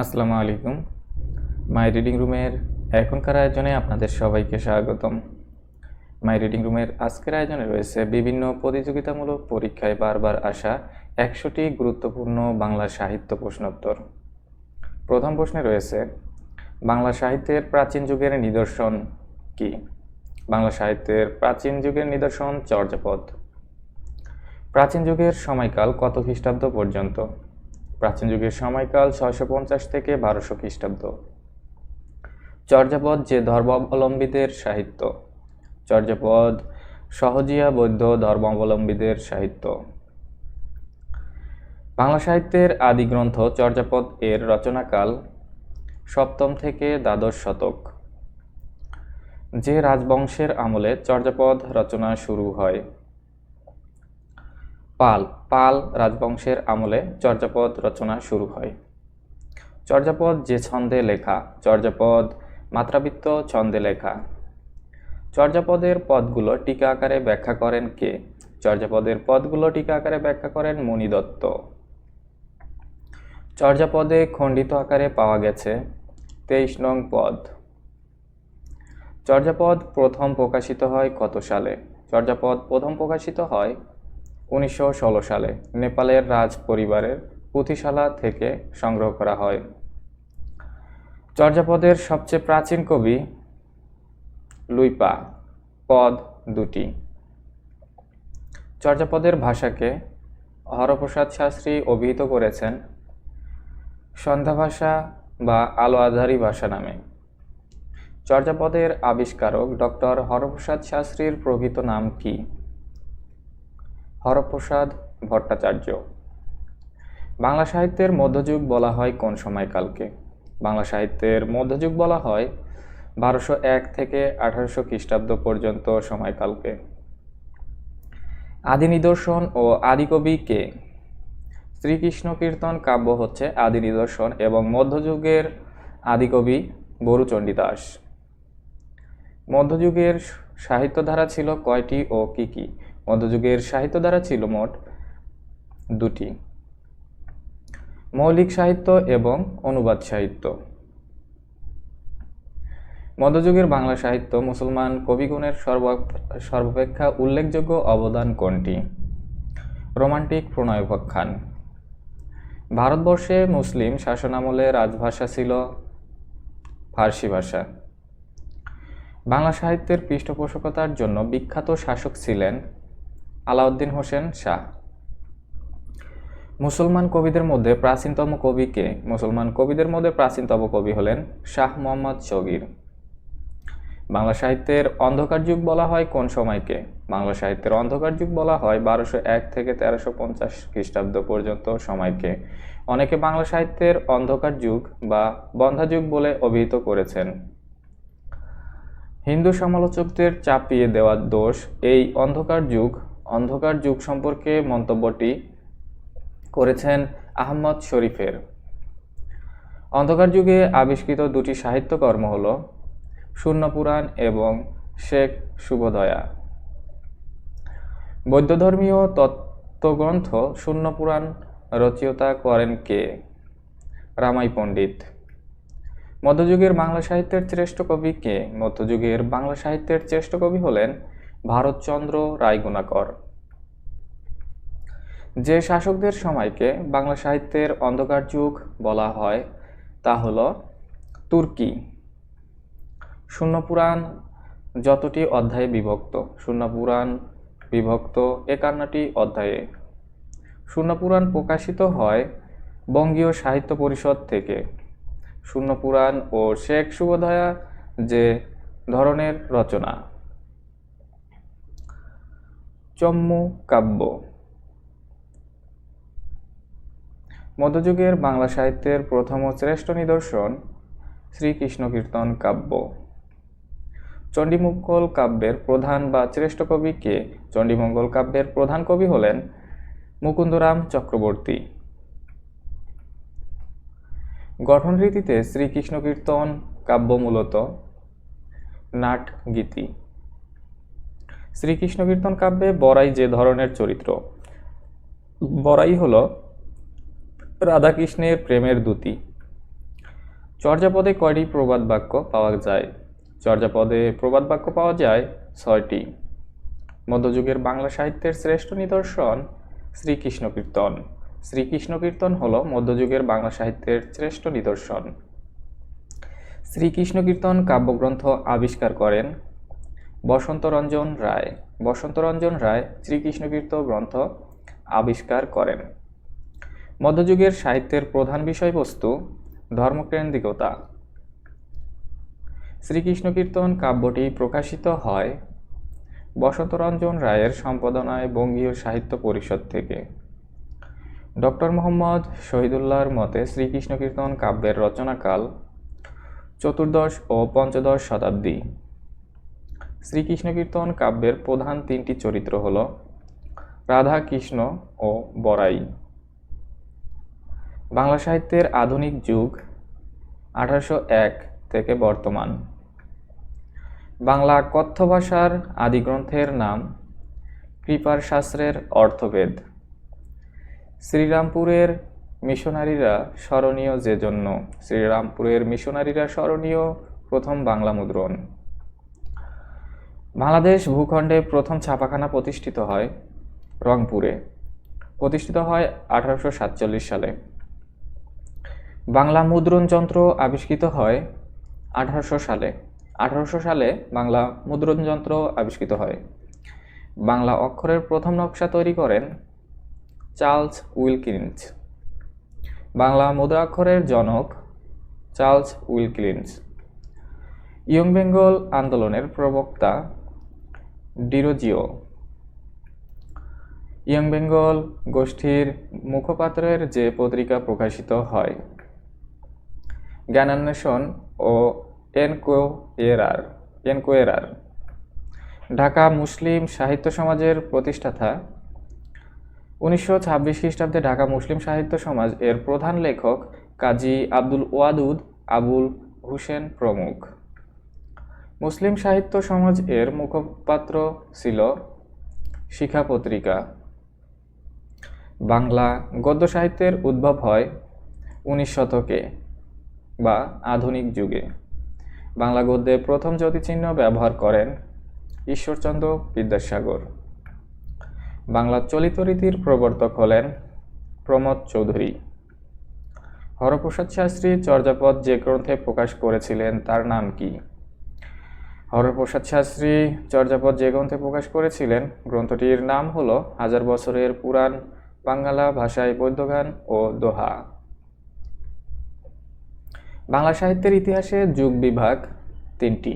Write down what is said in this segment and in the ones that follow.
আসসালামু আলাইকুম। মাই রিডিং রুমের এখনকার আয়োজনে আপনাদের সবাইকে স্বাগতম। মাই রিডিং রুমের আজকের আয়োজনে রয়েছে বিভিন্ন প্রতিযোগিতামূলক পরীক্ষায় বারবার আসা একশোটি গুরুত্বপূর্ণ বাংলা সাহিত্য প্রশ্নোত্তর। প্রথম প্রশ্নে রয়েছে, বাংলা সাহিত্যের প্রাচীন যুগের নিদর্শন কি? বাংলা সাহিত্যের প্রাচীন যুগের নিদর্শন চর্যাপদ। প্রাচীন যুগের সময়কাল কত খ্রিস্টাব্দ পর্যন্ত? প্রাচীন যুগের সময়কাল ছয়শো পঞ্চাশ থেকে বারোশো খ্রিস্টাব্দ। চর্যাপদ যে ধর্মাবলম্বীদের সাহিত্য। চর্যাপদ সহজিয়া বৌদ্ধ ধর্মাবলম্বীদের সাহিত্য। বাংলা সাহিত্যের আদি গ্রন্থ চর্যাপদ এর রচনাকাল সপ্তম থেকে দ্বাদশ শতক। যে রাজবংশের আমলে চর্যাপদ রচনা শুরু হয়। পাল পাল রাজবংশের আমলে চর্যাপদ রচনা শুরু হয়। চর্যাপদ যে ছন্দে লেখা, চর্যাপদ মাত্রাবৃত্ত ছন্দে লেখা। চর্যাপদের পদগুলো টিকা আকারে ব্যাখ্যা করেন কে? চর্যাপদের পদগুলো টিকা আকারে ব্যাখ্যা করেন মণি দত্ত। চর্যাপদে খণ্ডিত আকারে পাওয়া গেছে তেইশ নং পদ। চর্যাপদ প্রথম প্রকাশিত হয় কত সালে? চর্যাপদ প্রথম প্রকাশিত হয় উনিশশো ষোলো সালে নেপালের রাজ পরিবারের পুঁথিশালা থেকে সংগ্রহ করা হয়। চর্যাপদের সবচেয়ে প্রাচীন কবি লুইপা, পদ দুটি। চর্যাপদের ভাষাকে হরপ্রসাদ শাস্ত্রী অভিহিত করেছেন সন্ধ্যা ভাষা বা আলো আধারী ভাষা নামে। চর্যাপদের আবিষ্কারক ডক্টর হরপ্রসাদ শাস্ত্রীর প্রকৃত নাম কি? হরপ্রসাদ ভট্টাচার্য। বাংলা সাহিত্যের মধ্যযুগ বলা হয় কোন সময়কালকে? বাংলা সাহিত্যের মধ্যযুগ বলা হয় বারোশো এক থেকে আঠারোশো খ্রিস্টাব্দ পর্যন্ত সময়কালকে। আদি নিদর্শন ও আদিকবি কে? শ্রীকৃষ্ণ কীর্তন কাব্য হচ্ছে আদি নিদর্শন এবং মধ্যযুগের আদিকবি বরুচণ্ডী দাস মধ্যযুগের সাহিত্যধারা ছিল কয়টি ও কি কি? মধ্যযুগের সাহিত্যধারা ছিল মোট দুটি। মৌলিক সাহিত্য এবং অনুবাদ সাহিত্য। মধ্যযুগের বাংলা সাহিত্য মুসলমান কবিগুণের সর্ব, সর্বাপেক্ষা উল্লেখযোগ্য অবদান কোনটি? রোমান্টিক প্রণয়োপাখ্যান ভারতবর্ষে মুসলিম শাসনামলে রাজভাষা ছিল ফার্সি ভাষা। বাংলা সাহিত্যের পৃষ্ঠপোষকতার জন্য বিখ্যাত শাসক ছিলেন আলাউদ্দিন হোসেন শাহ। মুসলমান কবিদের মধ্যে প্রাচীনতম কবি কে? মুসলমান কবিদের মধ্যে প্রাচীনতম কবি হলেন শাহ মোহাম্মদ শগির বাংলা সাহিত্যের অন্ধকার যুগ বলা হয় কোন সময়কে বাংলা সাহিত্যের অন্ধকার যুগ বলা হয় বারোশো এক থেকে তেরোশো পঞ্চাশ খ্রিস্টাব্দ পর্যন্ত সময়কে অনেকে বাংলা সাহিত্যের অন্ধকার যুগ বা বন্ধা যুগ বলে অভিহিত করেছেন। হিন্দু সমালোচকদের চাপিয়ে দেওয়ার দোষ এই অন্ধকার যুগ অন্ধকার যুগ সম্পর্কে মন্তব্যটি করেছেন আহমদ শরীফের। অন্ধকার যুগে আবিষ্কৃত দুটি সাহিত্যকর্ম হল শূন্যপুরাণ এবং শেখ শুভদয়া। বৌদ্ধধর্মীয় তত্ত্বগ্রন্থ শূন্যপুরাণ রচয়িতা করেন কে? রামাই পণ্ডিত। মধ্যযুগের বাংলা সাহিত্যের শ্রেষ্ঠ কবি কে? মধ্যযুগের বাংলা সাহিত্যের শ্রেষ্ঠ কবি হলেন ভারতচন্দ্র রায়গুণাকর। যে শাসকদের সময়কে বাংলা সাহিত্যের অন্ধকার যুগ বলা হয়, তা হল তুর্কি। শূন্যপুরাণ যতটি অধ্যায়ে বিভক্ত শূন্যপুরাণ বিভক্ত একান্নটি অধ্যায়ে। শূন্যপুরাণ প্রকাশিত হয় বঙ্গীয় সাহিত্য পরিষদ থেকে। শূন্যপুরাণ ও শেখ শুভদয়া যে ধরনের রচনা। চম্মু কাব্য। মধ্যযুগের বাংলা সাহিত্যের প্রথম ও শ্রেষ্ঠ নিদর্শন শ্রীকৃষ্ণ কীর্তন কাব্য। চণ্ডীমঙ্গল কাব্যের প্রধান বা শ্রেষ্ঠ কবি কে? চণ্ডীমঙ্গল কাব্যের প্রধান কবি হলেন মুকুন্দরাম চক্রবর্তী। গঠন রীতিতে শ্রীকৃষ্ণ কীর্তন কাব্য মূলত নাট গীতি শ্রীকৃষ্ণ কীর্তন কাব্যে বড়াই যে ধরনের চরিত্র। বড়াই হল রাধাকৃষ্ণের প্রেমের দূতি চর্যাপদে কয়টি প্রবাদ বাক্য পাওয়া যায়? চর্যাপদে প্রবাদ বাক্য পাওয়া যায় ছয়টি। মধ্যযুগের বাংলা সাহিত্যের শ্রেষ্ঠ নিদর্শন শ্রীকৃষ্ণ কীর্তন। শ্রীকৃষ্ণ কীর্তন হল মধ্যযুগের বাংলা সাহিত্যের শ্রেষ্ঠ নিদর্শন। শ্রীকৃষ্ণ কীর্তন কাব্যগ্রন্থ আবিষ্কার করেন বসন্তরঞ্জন রায়। বসন্তরঞ্জন রায় শ্রীকৃষ্ণকীর্ত গ্রন্থ আবিষ্কার করেন। মধ্যযুগের সাহিত্যের প্রধান বিষয়বস্তু ধর্মকেন্দ্রিকতা। শ্রীকৃষ্ণ কীর্তন কাব্যটি প্রকাশিত হয় বসন্তরঞ্জন রায়ের সম্পাদনায় বঙ্গীয় সাহিত্য পরিষদ থেকে। ডক্টর মোহাম্মদ শহীদুল্লাহর মতে শ্রীকৃষ্ণ কীর্তন কাব্যের রচনাকাল চতুর্দশ ও পঞ্চদশ শতাব্দী। শ্রীকৃষ্ণ কীর্তন কাব্যের প্রধান তিনটি চরিত্র হল রাধা কৃষ্ণ ও বরাই বাংলা সাহিত্যের আধুনিক যুগ আঠারোশো এক থেকে বর্তমান। বাংলা কথ্য ভাষার আদিগ্রন্থের নাম কৃপার শাস্ত্রের অর্থভেদ শ্রীরামপুরের মিশনারিরা স্মরণীয় যে জন্য শ্রীরামপুরের মিশনারিরা স্মরণীয় প্রথম বাংলা মুদ্রণ। বাংলাদেশ ভূখণ্ডে প্রথম ছাপাখানা প্রতিষ্ঠিত হয় রংপুরে। প্রতিষ্ঠিত হয় আঠারোশো সাতচল্লিশ সালে। বাংলা মুদ্রণ যন্ত্র আবিষ্কৃত হয় আঠারোশো সালে। আঠারোশো সালে বাংলা মুদ্রণ যন্ত্র আবিষ্কৃত হয়। বাংলা অক্ষরের প্রথম নকশা তৈরি করেন চার্লস উইলকিন্স। বাংলা মুদ্রাক্ষরের জনক চার্লস উইলকিন্স। ইয়ং বেঙ্গল আন্দোলনের প্রবক্তা ডিরোজিও ইয়ং বেঙ্গল গোষ্ঠীর মুখপাত্রের যে পত্রিকা প্রকাশিত হয়, জ্ঞানান্বেষণ ও এনকোয়েরার এনকোয়েরার ঢাকা মুসলিম সাহিত্য সমাজের প্রতিষ্ঠাতা। উনিশশো ছাব্বিশ খ্রিস্টাব্দে ঢাকা মুসলিম সাহিত্য সমাজ এর প্রধান লেখক কাজী আব্দুল ওয়াদুদ আবুল হুসেন প্রমুখ। মুসলিম সাহিত্য সমাজ এর মুখপাত্র ছিল শিখা পত্রিকা। বাংলা গদ্য সাহিত্যের উদ্ভব হয় উনিশ শতকে বা আধুনিক যুগে। বাংলা গদ্যে প্রথম জ্যোতিচিহ্ন ব্যবহার করেন ঈশ্বরচন্দ্র বিদ্যাসাগর। বাংলা চলিত রীতির প্রবর্তক হলেন প্রমোদ চৌধুরী। হরপ্রসাদ শাস্ত্রী চর্যাপদ যে গ্রন্থে প্রকাশ করেছিলেন তার নাম কি? হরপ্রসাদ শাস্ত্রী চর্যাপদ যে গ্রন্থে প্রকাশ করেছিলেন। গ্রন্থটির নাম হল হাজার বছরের পুরাণ, বাঙ্গালা ভাষায় বৈদ্যগান ও দোহা। বাংলা সাহিত্যের ইতিহাসে যুগ বিভাগ তিনটি।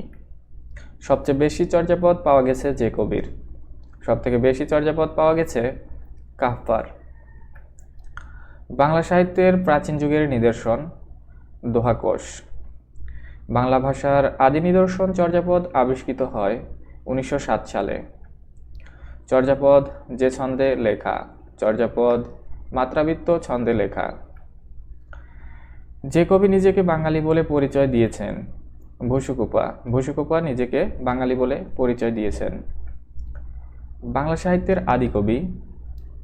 সবচেয়ে বেশি চর্যাপদ পাওয়া গেছে যে কবির সবথেকে বেশি চর্যাপদ পাওয়া গেছে কাহ্পার বাংলা সাহিত্যের প্রাচীন যুগের নিদর্শন দোহাকোষ। বাংলা ভাষার আদি নিদর্শন চর্যাপদ আবিষ্কৃত হয় উনিশশো সাত সালে। চর্যাপদ যে ছন্দে লেখা, চর্যাপদ মাত্রাবৃত্ত ছন্দে লেখা। যে কবি নিজেকে বাঙালি বলে পরিচয় দিয়েছেন ভুসুকুপা ভুসুকুপা নিজেকে বাঙালি বলে পরিচয় দিয়েছেন। বাংলা সাহিত্যের আদি কবি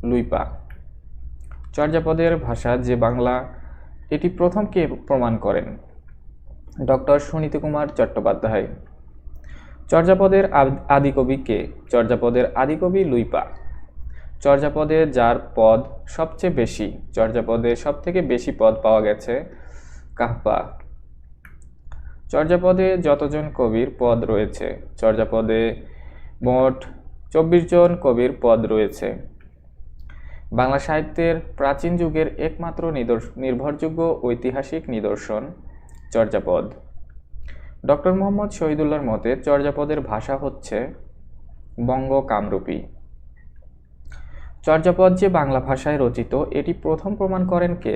লুইপা। চর্যাপদের ভাষা যে বাংলা, এটি প্রথম কে প্রমাণ করেন? ডক্টর সুনীতি কুমার চট্টোপাধ্যায়। চর্যাপদের আদিকবি কে? চর্যাপদের আদিকবি লুইপা। চর্যাপদে যার পদ সবচেয়ে বেশি, চর্যাপদে সব থেকে বেশি পদ পাওয়া গেছে কাহপা চর্যাপদে যতজন কবির পদ রয়েছে, চর্যাপদে মোট চব্বিশ জন কবির পদ রয়েছে। বাংলা সাহিত্যের প্রাচীন যুগের একমাত্র নির্ভরযোগ্য ঐতিহাসিক নিদর্শন চর্যাপদ। ডক্টর মোহাম্মদ শহীদুল্লাহর মতে চর্যাপদের ভাষা হচ্ছে বঙ্গ কামরূপী চর্যাপদ যে বাংলা ভাষায় রচিত, এটি প্রথম প্রমাণ করেন কে?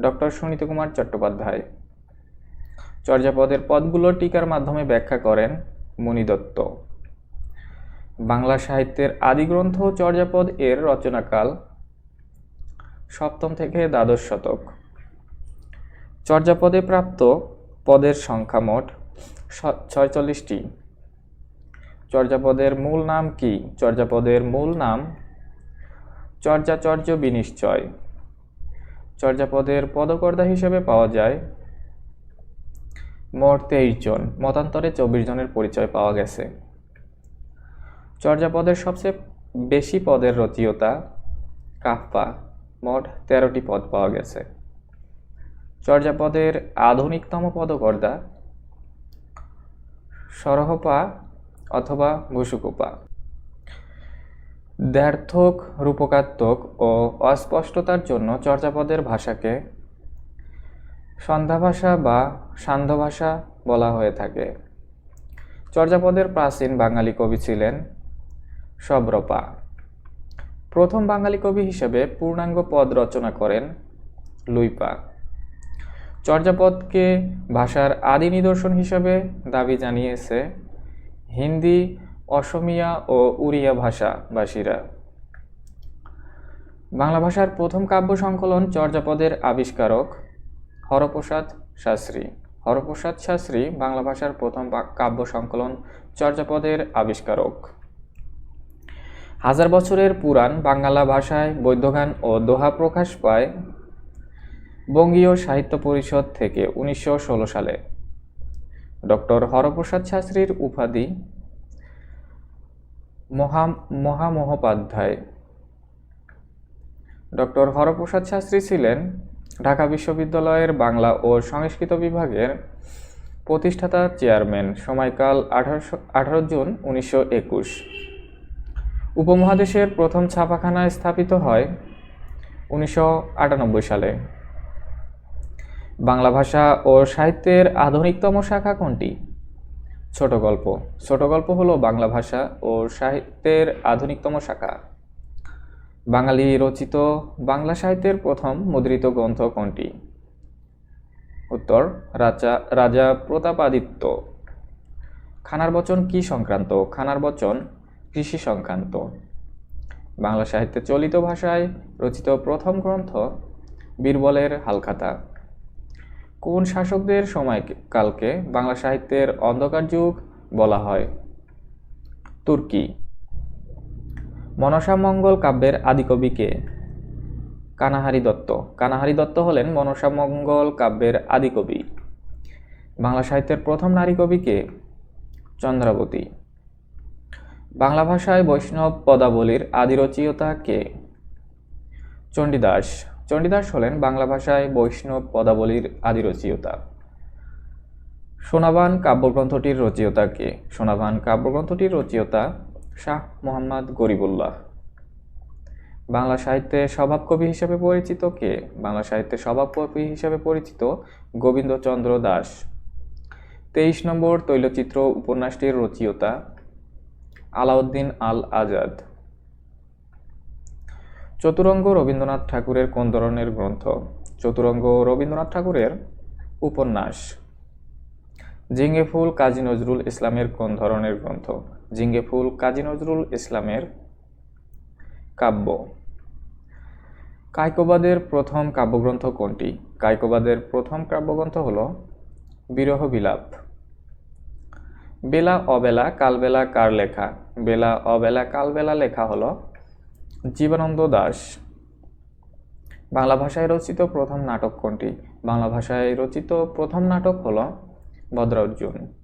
ডক্টর সুনীত কুমার চট্টোপাধ্যায়। চর্যাপদের পদগুলো টিকার মাধ্যমে ব্যাখ্যা করেন মণিদত্ত বাংলা সাহিত্যের আদিগ্রন্থ চর্যাপদ এর রচনাকাল সপ্তম থেকে দ্বাদশ শতক। চর্যাপদে প্রাপ্ত পদের সংখ্যা মোট ছয়চল্লিশটি। চর্যাপদের মূল নাম কি? চর্যাপদের মূল নাম চর্যাচর্য বিনিশ্চয়। চর্যাপদের পদকর্তা হিসেবে পাওয়া যায় মোট তেইশ জন। মতান্তরে চব্বিশ জনের পরিচয় পাওয়া গেছে। চর্যাপদের সবচেয়ে বেশি পদের রচয়িতা কাফপা মোট তেরোটি পদ পাওয়া গেছে। চর্যাপদের আধুনিকতম পদকর্তা সরহপা অথবা ভুসুকুপা দ্ব্যর্থক রূপকাত্মক ও অস্পষ্টতার জন্য চর্যাপদের ভাষাকে সন্ধ্যা ভাষা বা সান্ধ্য ভাষা বলা হয়ে থাকে। চর্যাপদের প্রাচীন বাঙালি কবি ছিলেন সব্রপা। প্রথম বাঙালি কবি হিসেবে পূর্ণাঙ্গ পদ রচনা করেন লুইপা চর্যাপদকে ভাষার আদি নিদর্শন হিসেবে দাবি জানিয়েছে হিন্দি, অসমিয়া ও উড়িয়া ভাষাভাষীরা বাংলা ভাষার প্রথম কাব্য সংকলন চর্যাপদের আবিষ্কারক হরপ্রসাদ শাস্ত্রী। হরপ্রসাদ শাস্ত্রী বাংলা ভাষার প্রথম কাব্য সংকলন চর্যাপদের আবিষ্কারক। হাজার বছরের পুরাণ বাংলা ভাষায় বৈদ্যগান ও দোহা প্রকাশ পায় বঙ্গীয় সাহিত্য পরিষদ থেকে উনিশশো ষোলো সালে। ডক্টর হরপ্রসাদ শাস্ত্রীর উপাধি মহা মহামহোপাধ্যায়। ডক্টর হরপ্রসাদ শাস্ত্রী ছিলেন ঢাকা বিশ্ববিদ্যালয়ের বাংলা ও সংস্কৃত বিভাগের প্রতিষ্ঠাতা চেয়ারম্যান সময়কাল আঠারোশো, আঠারো জুন উনিশশো একুশ। উপমহাদেশের প্রথম ছাপাখানা স্থাপিত হয় উনিশশো আটানব্বই সালে। বাংলা ভাষা ও সাহিত্যের আধুনিকতম শাখা কোনটি? ছোট গল্প। ছোট গল্প হলো বাংলা ভাষা ও সাহিত্যের আধুনিকতম শাখা। বাঙালি রচিত বাংলা সাহিত্যের প্রথম মুদ্রিত গ্রন্থ কোনটি? উত্তর, রাজা রাজা প্রতাপাদিত্য। খানার বচন কি সংক্রান্ত? খানার বচন কৃষি সংক্রান্ত। বাংলা সাহিত্যে চলিত ভাষায় রচিত প্রথম গ্রন্থ বীরবলের হালখাতা। কোন শাসকদের সময়কালকে বাংলা সাহিত্যের অন্ধকার যুগ বলা হয়? তুর্কি। মনসা মঙ্গল কাব্যের আদিকবি কে? কানাহারি দত্ত। কানাহারি দত্ত হলেন মনসা মঙ্গল কাব্যের আদিকবি বাংলা সাহিত্যের প্রথম নারী কবিকে চন্দ্রাবতী। বাংলা ভাষায় বৈষ্ণব পদাবলীর আদি রচয়িতা কে? চণ্ডীদাস। চণ্ডীদাস হলেন বাংলা ভাষায় বৈষ্ণব পদাবলীর আদি রচয়িতা। সোনাবান কাব্যগ্রন্থটির রচয়িতা কে? সোনাবান কাব্যগ্রন্থটির রচয়িতা শাহ মোহাম্মদ গরিবুল্লাহ। বাংলা সাহিত্যে স্বভাবকবি হিসেবে পরিচিত কে? বাংলা সাহিত্যে স্বভাবকবি হিসেবে পরিচিত গোবিন্দচন্দ্র দাস। তেইশ নম্বর তৈলচিত্র উপন্যাসটির রচয়িতা আলাউদ্দিন আল আজাদ। চতুরঙ্গ রবীন্দ্রনাথ ঠাকুরের কোন ধরনের গ্রন্থ? চতুরঙ্গ রবীন্দ্রনাথ ঠাকুরের উপন্যাস। জিঙ্গে ফুল কাজী নজরুল ইসলামের কোন ধরনের গ্রন্থ? জিঙ্গে ফুল কাজী নজরুল ইসলামের কাব্য। কায়কোবাদের প্রথম কাব্যগ্রন্থ কোনটি? কায়কোবাদের প্রথম কাব্যগ্রন্থ হল বিরহ বিলাপ। বেলা অবেলা কালবেলা কার লেখা? বেলা অবেলা কালবেলা লেখা হলো জীবনানন্দ দাস। বাংলা ভাষায় রচিত প্রথম নাটক কোনটি? বাংলা ভাষায় রচিত প্রথম নাটক হলো ভদ্রার্জুন।